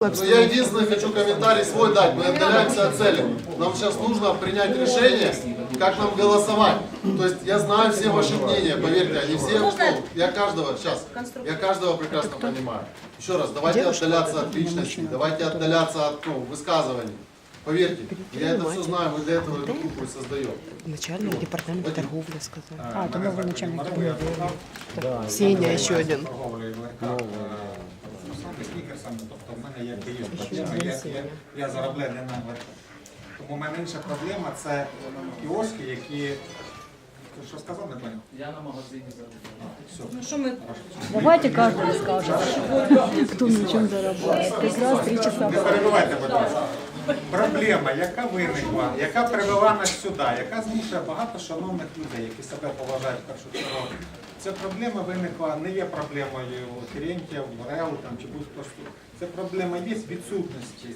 Но Ну, я единственное хочу комментарий свой дать. Мы отдаляемся от цели. Нам сейчас нужно принять решение, как нам голосовать. То есть я знаю все ваши мнения, поверьте, они все, ну, я каждого, сейчас, я каждого прекрасно понимаю. Еще раз, давайте отдаляться от личности, давайте отдаляться от ну, высказываний. Поверьте, я это все знаю, мы для этого эту группу и создаем. Начальник департамента торговли сказал. А, то новий начальник торговлі. Сеня ще один. Торговлі легка, саме снікерсами, тобто в мене якби є проблема, я, я, я заробляю не на легко. Тому в мене інша проблема це кіоски, які... Ти що сказав, не поняв? Я на магазині заробляю. Все. Ну что мы Давайте каждый скажет, кто на чем зарабатывает. Как раз три часа. Не перебивайте, будь ласка. Проблема, яка виникла, яка привела нас сюди, яка змушує багато шановних людей, які себе поважають в першу чергу. Ця проблема виникла, не є проблемою Терентів, Рел там, чи будь-хто. Це проблема є з відсутності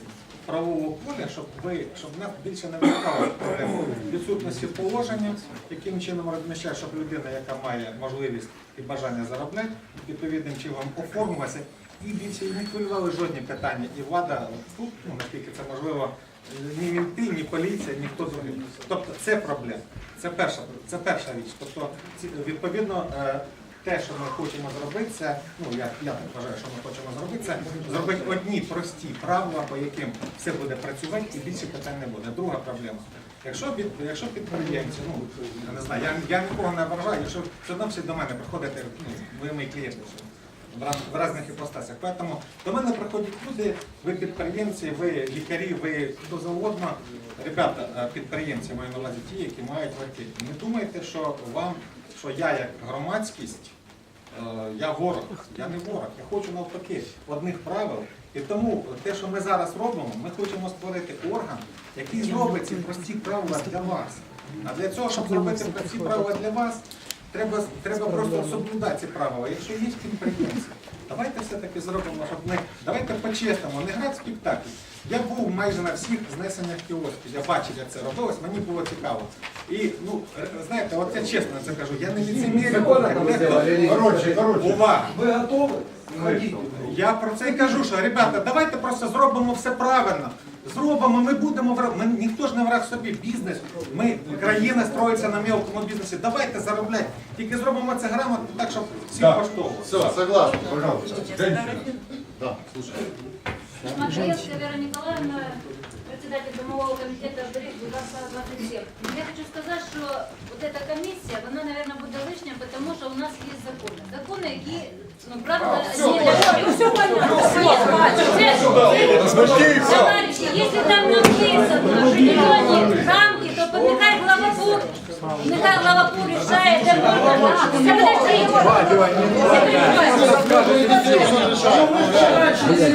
правового поля, щоб ви, щоб нас більше не виникало проблем відсутності положення, яким чином розміщає, щоб людина, яка має можливість і бажання заробляти, відповідним чином оформилася і більше не хвилювали жодні питання. І влада тут, ну наскільки це можливо, ні мінти, ні поліція, ніхто зробив. Тобто це проблема. Це перша, це перша річ. Тобто, відповідно, е, те, що ми хочемо зробити, це, ну я, я так вважаю, що ми хочемо зробити, це зробити одні прості правила, по яким все буде працювати і більше питань не буде. Друга проблема. Якщо під, якщо підприємці, ну я не знаю, я, я нікого не ображаю, якщо все одно всі до мене приходите, ну, ви мої клієнти. В раз- в різних іпостасях. Поэтому до мене приходять люди, ви підприємці, ви лікарі, ви хто завгодно. Ребята, е, підприємці, маю на увазі ті, які мають квартири. Не думайте, що вам, що я як громадськість, е, я ворог. Я не ворог. Я хочу навпаки одних правил. І тому те, що ми зараз робимо, ми хочемо створити орган, який зробить ці прості правила для вас. А для цього, щоб зробити прості правила для вас, Треба, треба просто соблюдати ці правила. Якщо є підприємці, давайте все-таки зробимо, щоб ми. Давайте по-чесному, не грати в спектакль. Я був майже на всіх знесеннях кіосків, я бачив, як це робилось, мені було цікаво. І ну, знаєте, от я чесно це кажу, я не ліцемірю. Коротше, увага. Ви готові? Я про це і кажу, що ребята, давайте просто зробимо все правильно Зробимо, ми будемо враг. Ми, ніхто ж не враг собі. Бізнес. Ми країна строїться на мелкому бізнесі. Давайте заробляти. Тільки зробимо це грамотно, так щоб всі коштовували. Все, согласен, пожалуйста. Да, слушай. Матвеевская Вера Николаевна, председатель домового комитета «Берег» 27. Я хочу сказать, что вот эта комиссия, она, наверное, будет лишня, потому что у нас есть законы. Законы, які, ну, правда, Все понятно. Товарищи, если там написано определенные рамки, то нехай глава ПУР, нехай глава ПУР решає, де можна... Подожди,